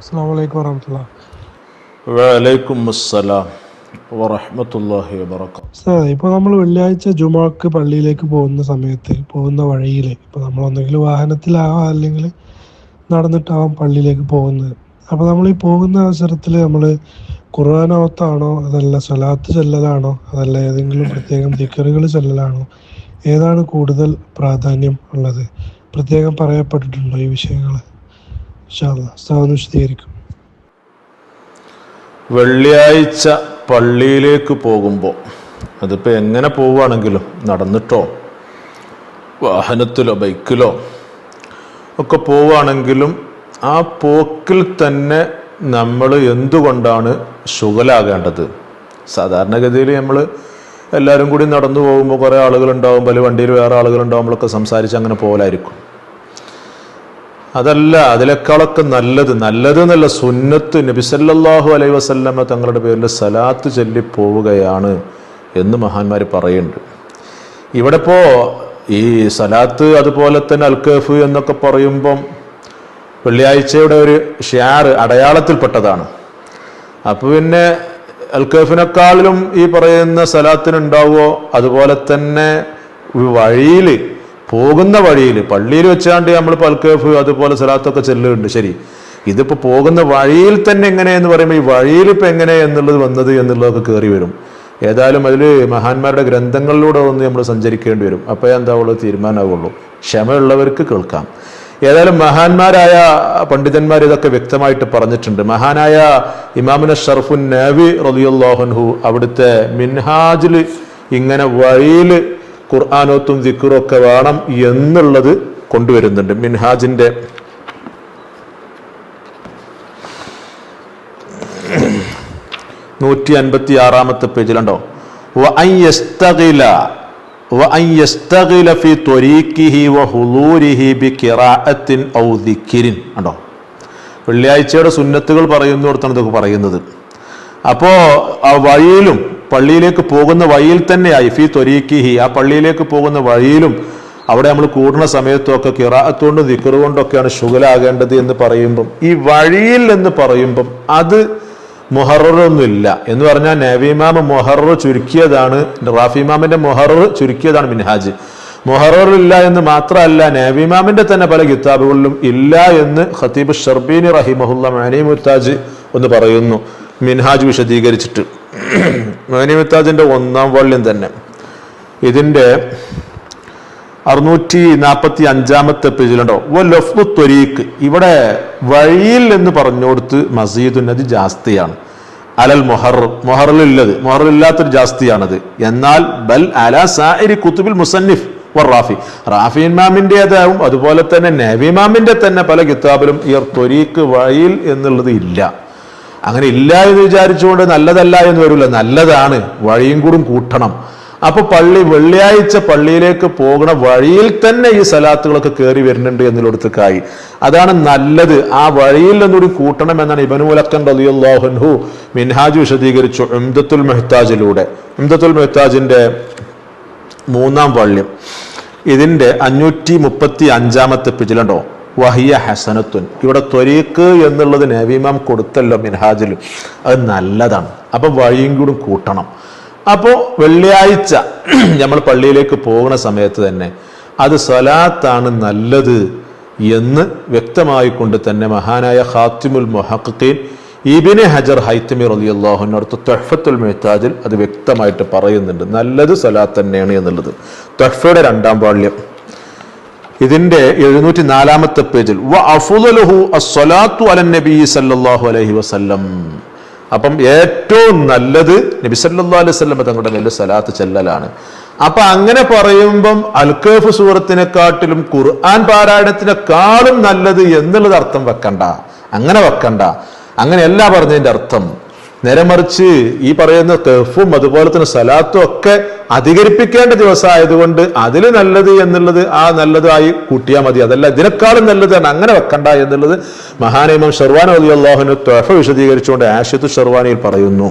അസ്സാം വലൈക്കും വറഹമത്തുള്ള വലൈക്കും അസ്സലാം സാർ ഇപ്പോൾ നമ്മൾ വെള്ളിയാഴ്ച ജുമാക്ക് പള്ളിയിലേക്ക് പോകുന്ന സമയത്ത് പോകുന്ന വഴിയിൽ ഇപ്പോൾ നമ്മൾ ഒന്നെങ്കിൽ വാഹനത്തിലാവാം അല്ലെങ്കിൽ നടന്നിട്ടാവാം പള്ളിയിലേക്ക് പോകുന്നത്. അപ്പോൾ നമ്മൾ ഈ പോകുന്ന അവസരത്തിൽ നമ്മൾ ഖുർആാനോത്താണോ അതല്ല സ്വലാത്ത് ചെല്ലലാണോ അതല്ല ഏതെങ്കിലും പ്രത്യേകം ദിക്കറുകൾ ചെല്ലലാണോ ഏതാണ് കൂടുതൽ പ്രാധാന്യം ഉള്ളത്? പ്രത്യേകം പറയപ്പെട്ടിട്ടുണ്ടോ ഈ വിഷയങ്ങൾ വിശദീകരിക്കും. വെള്ളിയാഴ്ച പള്ളിയിലേക്ക് പോകുമ്പോൾ അതിപ്പോൾ എങ്ങനെ പോവുകയാണെങ്കിലും നടന്നിട്ടോ വാഹനത്തിലോ ബൈക്കിലോ ഒക്കെ പോവുകയാണെങ്കിലും ആ പോക്കിൽ തന്നെ നമ്മൾ എന്തുകൊണ്ടാണ് ശുഗലാകേണ്ടത് സാധാരണഗതിയിൽ നമ്മൾ എല്ലാവരും കൂടി നടന്നു പോകുമ്പോൾ കുറേ ആളുകളുണ്ടാവും പല വണ്ടിയിൽ വേറെ ആളുകളുണ്ടാവുമ്പോഴൊക്കെ സംസാരിച്ച് അങ്ങനെ പോകലായിരിക്കും അതല്ല അതിനേക്കാളൊക്കെ നല്ലത് നല്ലത് എന്നല്ല സുന്നത്ത് നബിസല്ലാഹു അലൈ വസല്ലമ തങ്ങളുടെ പേരിൽ സലാത്ത് ചൊല്ലി പോവുകയാണ് എന്ന് മഹാന്മാർ പറയുന്നുണ്ട്. ഇവിടെ ഇപ്പോൾ ഈ സലാത്ത് അതുപോലെ തന്നെ അൽക്കഫ് എന്നൊക്കെ പറയുമ്പം വെള്ളിയാഴ്ചയുടെ ഒരു ഷെയർ അടയാളത്തിൽപ്പെട്ടതാണ്. അപ്പോൾ പിന്നെ അൽക്കഫിനെക്കാളിലും ഈ പറയുന്ന സലാത്തിനുണ്ടാവുമോ? അതുപോലെ തന്നെ വഴിയിൽ പോകുന്ന വഴിയിൽ പള്ളിയിൽ വെച്ചാണ്ട് നമ്മൾ പൽക്കേഫ് അതുപോലെ സ്ഥലത്തൊക്കെ ചെല്ലുന്നുണ്ട്. ശരി. ഇതിപ്പോൾ പോകുന്ന വഴിയിൽ തന്നെ എങ്ങനെയെന്ന് പറയുമ്പോൾ ഈ വഴിയിൽ ഇപ്പം എങ്ങനെ എന്നുള്ളത് വന്നത് എന്നുള്ളതൊക്കെ കയറി വരും. ഏതായാലും അതിൽ മഹാന്മാരുടെ ഗ്രന്ഥങ്ങളിലൂടെ ഒന്ന് നമ്മൾ സഞ്ചരിക്കേണ്ടി വരും. അപ്പോൾ എന്താ ഉള്ളത്? തീരുമാനമാവുള്ളൂ. ക്ഷമയുള്ളവർക്ക് കേൾക്കാം. ഏതായാലും മഹാന്മാരായ പണ്ഡിതന്മാർ ഇതൊക്കെ വ്യക്തമായിട്ട് പറഞ്ഞിട്ടുണ്ട്. മഹാനായ ഇമാമുന ഷർഫുൻ നാവി റലിയുല്ലാഹൻഹു അവിടുത്തെ മിൻഹാജിൽ ഇങ്ങനെ വഴിയിൽ ഖുർആാനോത്തും ഒക്കെ വേണം എന്നുള്ളത് കൊണ്ടുവരുന്നുണ്ട്. മിൻഹാജിന്റെ നൂറ്റി അൻപത്തി ആറാമത്തെ പേജിലുണ്ടോ വെള്ളിയാഴ്ചയുടെ സുന്നത്തുകൾ പറയുന്നു കൊടുത്താണ് ഇതൊക്കെ പറയുന്നത്. അപ്പോൾ ആ വഴിയിലും പള്ളിയിലേക്ക് പോകുന്ന വഴിയിൽ തന്നെയായി ഫി ത്വരീക്കിഹി ആ പള്ളിയിലേക്ക് പോകുന്ന വഴിയിലും അവിടെ നമ്മൾ കൂടുന്ന സമയത്തൊക്കെ കിറാത്തുകൊണ്ടും ദിക്കറ് കൊണ്ടൊക്കെയാണ് ശുഗലാകേണ്ടത് എന്ന് പറയുമ്പം ഈ വഴിയിൽ എന്ന് പറയുമ്പം അത് മൊഹറൊന്നുമില്ല എന്ന് പറഞ്ഞാൽ നവീമാമ മൊഹറർ ചുരുക്കിയതാണ് റാഫിമാമിന്റെ മുഹറർ ചുരുക്കിയതാണ് മിൻഹാജ്. മൊഹറില്ല എന്ന് മാത്രമല്ല നവീമാമിന്റെ തന്നെ പല കിതാബുകളിലും ഇല്ല എന്ന് ഖത്തീബ് ഷർബീനി റഹിമഹുല്ല മാനി മുത്താജ് ഒന്ന് പറയുന്നു. മിൻഹാജ് വിശദീകരിച്ചിട്ട്. മോനി മുത്താജിന്റെ ഒന്നാം വള്ളിയം തന്നെ. ഇതിന്റെ അറുന്നൂറ്റി നാൽപ്പത്തി അഞ്ചാമത്തെ പേജിലുണ്ടോ ഓ ലഫ്ബു ത്വരീഖ്. ഇവിടെ വഴിയിൽ എന്ന് പറഞ്ഞുകൊടുത്ത് മസീദുൻ അത് ജാസ്തിയാണ്. അലൽ മൊഹർ മൊഹറിലുള്ളത് മൊഹറിലില്ലാത്തൊരു ജാസ്തിയാണത്. എന്നാൽ ബൽ അല സാരി കുത്തുബിൽ മുസന്നിഫ് റാഫി. റാഫി ഇമാമിന്റെതാവും അതുപോലെ തന്നെ നബിമാമിന്റെ തന്നെ പല കിതാബിലും ഈ ത്വരീഖ് വഴിയിൽ എന്നുള്ളത് ഇല്ല. അങ്ങനെ ഇല്ല എന്ന് വിചാരിച്ചുകൊണ്ട് നല്ലതല്ല എന്ന് വരില്ല. നല്ലതാണ്. വഴിയും കൂടും കൂട്ടണം. അപ്പൊ പള്ളി വെള്ളിയാഴ്ച പള്ളിയിലേക്ക് പോകുന്ന വഴിയിൽ തന്നെ ഈ സലാത്തുകളൊക്കെ കയറി വരുന്നുണ്ട് എന്നുള്ളടത്തേക്കായി അതാണ് നല്ലത്. ആ വഴിയിൽ നിന്നൊരു കൂട്ടണം എന്നാണ് ഇബനുലക്കൻ റലിയുല്ലാഹുൻഹു മിൻഹാജ് വിശദീകരിച്ചു ഇംദത്തുൽ മെഹ്താജിലൂടെ. ഇംദത്തുൽ മെഹ്താജിന്റെ മൂന്നാം വള്ളിയം. ഇതിന്റെ അഞ്ഞൂറ്റി മുപ്പത്തി അഞ്ചാമത്തെ പിജിലുണ്ടോ? വഹിയ ഹസനത്തുൻ. ഇവിടെ ത്വരീക്ക് എന്നുള്ളത് നബിമാം കൊടുത്തല്ലോ മിൻഹാജിലും. അത് നല്ലതാണ്. അപ്പൊ വഴിയും കൂടി കൂട്ടണം. അപ്പോൾ വെള്ളിയാഴ്ച നമ്മൾ പള്ളിയിലേക്ക് പോകുന്ന സമയത്ത് തന്നെ അത് സലാത്താണ് നല്ലത് എന്ന് വ്യക്തമായിക്കൊണ്ട് തന്നെ മഹാനായ ഖാത്തിമുൽ മൊഹക്കീൻ ഇബിനെ ഹജർ ഹൈത്തമി റലിയല്ലാഹുനടുത്ത് തൊഹഫത്തുൽ മെഹ്താജിൽ അത് വ്യക്തമായിട്ട് പറയുന്നുണ്ട്. നല്ലത് സലാത്ത് തന്നെയാണ് എന്നുള്ളത്. തൊഹഫയുടെ രണ്ടാം പാള്യം ഇതിന്റെ എഴുന്നൂറ്റി നാലാമത്തെ പേജിൽ സല്ലല്ലാഹു അലൈഹി വസല്ലം. അപ്പം ഏറ്റവും നല്ലത് നബി സല്ലല്ലാഹു അലൈഹി സ്വല്ലം തങ്ങളുടെ മേലെ സലാത്ത് ചെല്ലലാണ്. അപ്പൊ അങ്ങനെ പറയുമ്പം അൽക്കേഫ് സൂറത്തിനെക്കാട്ടിലും ഖുർആൻ പാരായണത്തിനെക്കാളും നല്ലത് എന്നുള്ളത് അർത്ഥം വെക്കണ്ട. അങ്ങനെ വെക്കണ്ട. അങ്ങനെയല്ല പറഞ്ഞതിന്റെ അർത്ഥം നേരെ മറിച്ച് ഈ പറയുന്ന തെഫും അതുപോലെ തന്നെ സലാത്തും ഒക്കെ അധികരിപ്പിക്കേണ്ട ദിവസമായതുകൊണ്ട് അതിൽ നല്ലത് എന്നുള്ളത് ആ നല്ലതായി കൂട്ടിയാൽ മതി. അതല്ല ഇതിനേക്കാളും നല്ലതാണ് അങ്ങനെ വെക്കണ്ട എന്നുള്ളത് മഹാനൈമം ഷെർവാൻ അലി അള്ളാഹുവിന് ത്വഫ വിശദീകരിച്ചുകൊണ്ട് ആഷത്ത് ഷെർവാനിയിൽ പറയുന്നു.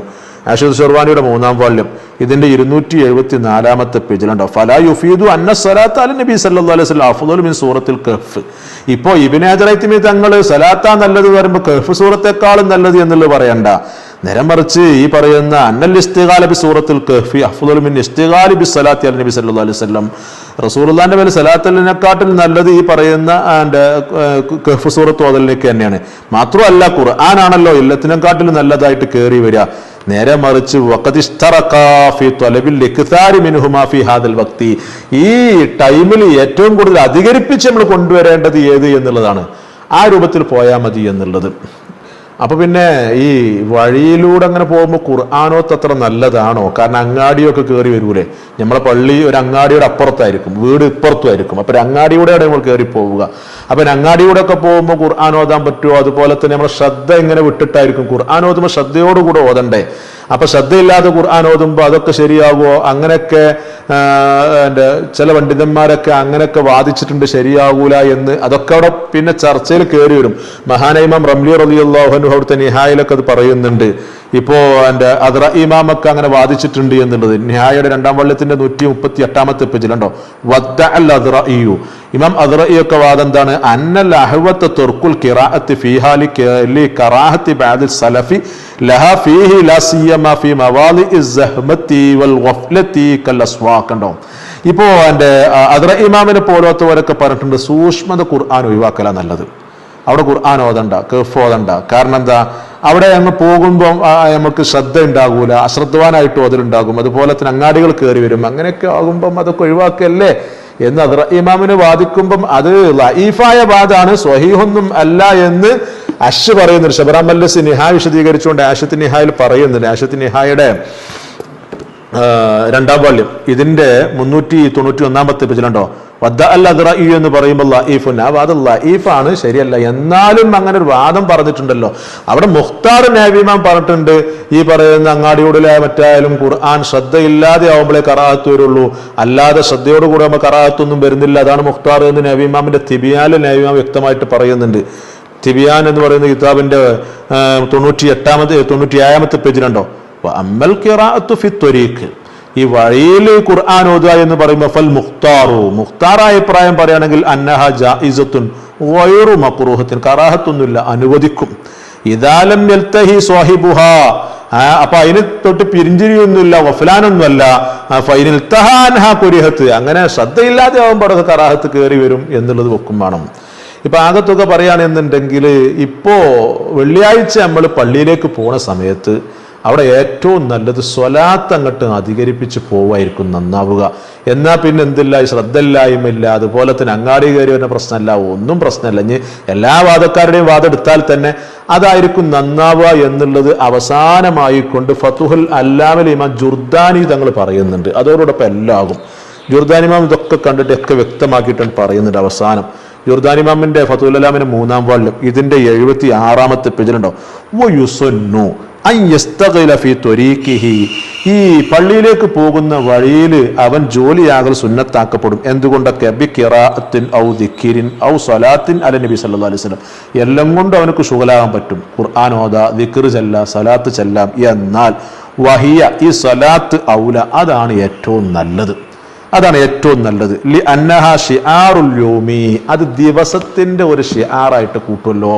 ആഷിദ് ഷെർവാനിയുടെ മൂന്നാം വാല്യം ഇതിന്റെ ഇരുന്നൂറ്റി എഴുപത്തി നാലാമത്തെ പേജിലുണ്ടോ ഫലാ യുഫീദു അന്ന സലാത്ത് അലി നബി സല്ലല്ലാഹു അലൈഹി മിൻ സൂറത്തിൽ കഹ്ഫ്. ഇപ്പോ ഇബ്നു ഹജറൈത്തിമി തങ്ങൾ സലാത്ത നല്ലത് പറയുമ്പോൾ കഹ്ഫ് സൂറത്തെക്കാളും നല്ലത് എന്നുള്ളത് പറയണ്ട. നേരം മറിച്ച് ഈ പറയുന്ന അന്നൽ ഇസ്തിഗാല ബി സൂറത്തിൽ കഹ്ഫി അഫ്ദലു മിൻ ഇസ്തിഗാലി ബി സലാത്തി അലി നബി സല്ലല്ലാഹു അലൈഹി വസല്ലം. റസൂലുള്ളാഹിന്റെ മേലെ സലാത്തലിനെക്കാട്ടിൽ നല്ലത് ഈ പറയുന്ന കഹ്ഫ് സൂറത്ത് ഓതലിലേക്ക് തന്നെയാണ്. മാത്രമല്ല ഖുർആനാണല്ലോ എല്ലാത്തിനെക്കാട്ടിലും നല്ലതായിട്ട് കയറി വരിക. നേരെ മറിച്ച് ഈ ടൈമിൽ ഏറ്റവും കൂടുതൽ അധികരിപ്പിച്ച് നമ്മൾ കൊണ്ടുവരേണ്ടത് ഏത് എന്നുള്ളതാണ്. ആ രൂപത്തിൽ പോയാൽ മതി എന്നുള്ളത്. അപ്പൊ പിന്നെ ഈ വഴിയിലൂടെ അങ്ങനെ പോകുമ്പോൾ ഖുർആാനോത്ത് അത്ര നല്ലതാണോ? കാരണം അങ്ങാടിയൊക്കെ കയറി വരൂലേ? നമ്മളെ പള്ളി ഒരു അങ്ങാടിയുടെ അപ്പുറത്തായിരിക്കും വീട് ഇപ്പുറത്തുമായിരിക്കും. അപ്പൊ അങ്ങാടിയുടെ നമ്മൾ കയറി പോവുക. അപ്പൊ അങ്ങാടിയുടെ ഒക്കെ പോകുമ്പോൾ ഖുർആൻ ഓതാൻ പറ്റുമോ? അതുപോലെ തന്നെ നമ്മളെ ശ്രദ്ധ എങ്ങനെ വിട്ടിട്ടായിരിക്കും. ഖുർആൻ ഓതുമ്പോൾ ശ്രദ്ധയോടുകൂടെ ഓതണ്ടേ? അപ്പൊ ശ്രദ്ധയില്ലാതെ ഖുർആൻ ഓതുമ്പോൾ അതൊക്കെ ശരിയാകുമോ അങ്ങനെയൊക്കെ എന്റെ ചില പണ്ഡിതന്മാരൊക്കെ അങ്ങനെയൊക്കെ വാദിച്ചിട്ടുണ്ട് ശരിയാകൂല എന്ന്. അതൊക്കെ അവിടെ പിന്നെ ചർച്ചയിൽ കയറി വരും. മഹാനൈമം റംലി റലിയുള്ളാഹു അവിടുത്തെ നിഹായിലൊക്കെ അത് പറയുന്നുണ്ട്. ഇപ്പോ എന്റെ അദ്ര ഇമാമൊക്കെ അങ്ങനെ വാദിച്ചിട്ടുണ്ട് എന്നുള്ളത്. ന്യായയുടെ രണ്ടാം വള്ളത്തിന്റെ നൂറ്റി മുപ്പത്തി എട്ടാമത്തെ പേജിലുണ്ടോ വദ്ദ അൽ അദ്റഇയു ഇമാം അദ്റഇയൊക്കെ വാദം എന്താണ് അന്നൽ അഹ്വത്ത് തുർക്കുൽ ഖിറാഅത്തി ഫീഹാലി ലി കറാഹത്തി ബാദിൽ സലഫി ലഹ ഫീഹി ലാ സിയമ ഫീ മവാലി ഇസ്ഹമത്തി വൽ ഗഫ്ലത്തി കൽ അസ്വാഖ് കണ്ടോ ഇപ്പോ എന്റെ അദ്ര ഇമാമിനെ പോലത്തവരൊക്കെ പറഞ്ഞിട്ടുണ്ട് സൂക്ഷ്മത ഖുർആൻ ഒഴിവാക്കല നല്ലത്. അവിടെ ഖുർആൻ ഓതണ്ട കേഫ് ഓതണ്ട. കാരണം എന്താ? അവിടെ അങ്ങ് പോകുമ്പോൾ നമുക്ക് ശ്രദ്ധ ഉണ്ടാകൂല അശ്രദ്ധവാനായിട്ടും അതിലുണ്ടാകും അതുപോലെ തന്നെ അങ്ങാടികൾ കയറി വരും. അങ്ങനെയൊക്കെ ആകുമ്പം അതൊക്കെ ഒഴിവാക്കല്ലേ? എന്ന് അത് ഇമാമിന് വാദിക്കുമ്പം അത് ലൈഫായ വാദാണ് സ്വഹീഹൊന്നും അല്ല എന്ന് അഷ് പറയുന്നുണ്ട്. ഷബറാം മല്ലസ് നിഹായ വിശദീകരിച്ചുകൊണ്ട് ആഷത്ത് നിഹായിൽ പറയുന്നുണ്ട്. ആഷത്ത് നിഹായുടെ രണ്ടാം വാല്യം. ഇതിന്റെ മുന്നൂറ്റി തൊണ്ണൂറ്റി ഒന്നാമത്തെ പേജിലുണ്ടോ? വദ്ദ അല്ല എന്ന് പറയുമ്പോൾ ലഈഫുൻ ആ വാദം ലഈഫാണ് ശരിയല്ല. എന്നാലും അങ്ങനെ ഒരു വാദം പറഞ്ഞിട്ടുണ്ടല്ലോ. അവിടെ മുഖ്താർ നാബിമാൻ പറഞ്ഞിട്ടുണ്ട് ഈ പറയുന്ന അങ്ങാടിയോടിലെ മറ്റായാലും ഖുർആൻ ശ്രദ്ധയില്ലാതെ ആവുമ്പോഴേ കറാഹത്ത് വരുള്ളൂ. അല്ലാതെ ശ്രദ്ധയോടുകൂടി നമ്മൾ കറാത്തൊന്നും വരുന്നില്ല. അതാണ് മുഖ്താർ എന്ന് നബിമാമിന്റെ തിബിയാൽ നബിമാം വ്യക്തമായിട്ട് പറയുന്നുണ്ട്. തിബിയാൻ എന്ന് പറയുന്ന കിതാബിന്റെ തൊണ്ണൂറ്റി എട്ടാമത്തെ തൊണ്ണൂറ്റി ഏഴാമത്തെ പേജിലുണ്ടോ അമ്മൽ കിറാത്തു ഫി ത്വരീഖ്. ഈ വഴിയിൽ ഖുർആൻ ഓതുക എന്ന് പറയുമ്പോൾ ഫൽ മുഖ്താറു. മുഖ്താറായ അഭിപ്രായം പറയുകയാണെങ്കിൽ അന്നഹ ജായിസത്തുൻ വയറു മക്രൂഹത്തിൻ. കറാഹത്തൊന്നുമില്ല അനുവദിക്കും. ഇതാലം എൽത്തഹി സ്വാഹിബുഹ. അപ്പൊ അതിന് തൊട്ട് പിരിഞ്ചിരിയൊന്നുമില്ല വഫലാനൊന്നുമല്ല. ഫൈനിൽ തഹാൻഹ കുരിഹത്ത്. അങ്ങനെ ശ്രദ്ധയില്ലാതെ ആവുമ്പോൾ അത് കറാഹത്ത് കയറി വരും എന്നുള്ളത് വെക്കും വേണം. ഇപ്പൊ ആകത്തുക പറയുകയാണെന്നുണ്ടെങ്കിൽ ഇപ്പോ വെള്ളിയാഴ്ച നമ്മൾ പള്ളിയിലേക്ക് പോണ സമയത്ത് അവിടെ ഏറ്റവും നല്ലത് സ്വലാത്ത് അങ്ങോട്ട് അധികരിപ്പിച്ച് പോവായിരിക്കും നന്നാവുക. എന്നാൽ പിന്നെ എന്തില്ല ശ്രദ്ധയില്ലായ്മയില്ല അതുപോലെ തന്നെ അങ്ങാടി കയറി വരുന്ന പ്രശ്നമല്ല ഒന്നും പ്രശ്നമല്ല. ഇനി എല്ലാ വാദക്കാരുടെയും വാദം എടുത്താൽ തന്നെ അതായിരിക്കും നന്നാവുക എന്നുള്ളത് അവസാനമായിക്കൊണ്ട് ഫതുഹുൽ അല്ലാമൽ ഇമാം ജുർദാനി തങ്ങൾ പറയുന്നുണ്ട്. അതോടൊപ്പം എല്ലാം ആകും ജുർദാനിമാം ഇതൊക്കെ കണ്ടിട്ട് ഒക്കെ വ്യക്തമാക്കിയിട്ടാണ് പറയുന്നുണ്ട് അവസാനം. യുർദാനിമാമിന്റെ ഫതുലാമിന്റെ മൂന്നാം വാളിലും ഇതിന്റെ എഴുപത്തി ആറാമത്തെ പേജിലുണ്ടോ യുസന്നു അൻ യസ്തഖില ഫീ ത്വരീഖിഹി. ഈ പള്ളിയിലേക്ക് പോകുന്ന വഴിയിൽ അവൻ ജോലിയാകൽ സുന്നത്താക്കപ്പെടും. എന്തുകൊണ്ടൊക്കെ? ഔ ഔ സലാത്തിൻ അല നബി സല്ലല്ലാഹു അലൈഹി വസല്ലം. എല്ലാം കൊണ്ട് അവനക്ക് സുഖലാകാൻ പറ്റും. ഖുർആൻ ഓദാ ദിക്ർ ചെല്ലാം സലാത്ത് ചെല്ലാം. എന്നാൽ വഹിയ ഈ സലാത്ത് ഔല അതാണ് ഏറ്റവും നല്ലത്. അതാണ് ഏറ്റവും നല്ലത്. ലി അന്നഹ ഷിആറുൽ അത് ദിവസത്തിന്റെ ഒരു ഷിആറായിട്ട് കൂട്ടുമല്ലോ.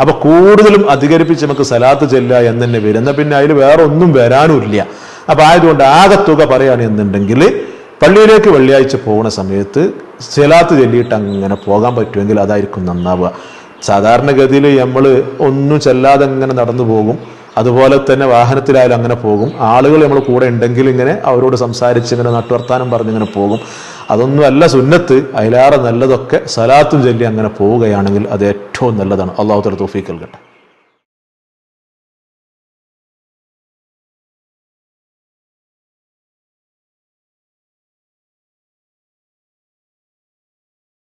അപ്പൊ കൂടുതലും അധികരിപ്പിച്ച് നമുക്ക് സലാത്ത് ചെല്ല എന്ന് തന്നെ വരും എന്നാ പിന്നെ അതിൽ വേറെ ഒന്നും വരാനുമില്ല. അപ്പൊ ആയതുകൊണ്ട് ആകെ തുക പറയുകയാണെന്നുണ്ടെങ്കിൽ പള്ളിയിലേക്ക് വെള്ളിയാഴ്ച പോകുന്ന സമയത്ത് സലാത്ത് ചെല്ലിയിട്ട് അങ്ങനെ പോകാൻ പറ്റുമെങ്കിൽ അതായിരിക്കും നന്നാവുക. സാധാരണഗതിയിൽ നമ്മൾ ഒന്നും ചെല്ലാതെ അങ്ങനെ നടന്നു പോകും. അതുപോലെ തന്നെ വാഹനത്തിലായാലും അങ്ങനെ പോകും. ആളുകൾ നമ്മൾ കൂടെ ഉണ്ടെങ്കിൽ ഇങ്ങനെ അവരോട് സംസാരിച്ച് ഇങ്ങനെ നട്ടുവർത്താനം പറഞ്ഞ് ഇങ്ങനെ പോകും. അതൊന്നുമല്ല സുന്നത്ത് അതിലേറെ നല്ലതൊക്കെ സലാത്തും ചൊല്ലി അങ്ങനെ പോവുകയാണെങ്കിൽ അത് ഏറ്റവും നല്ലതാണ്. അള്ളാഹു തല തോഫീക്കൽ കേട്ടെ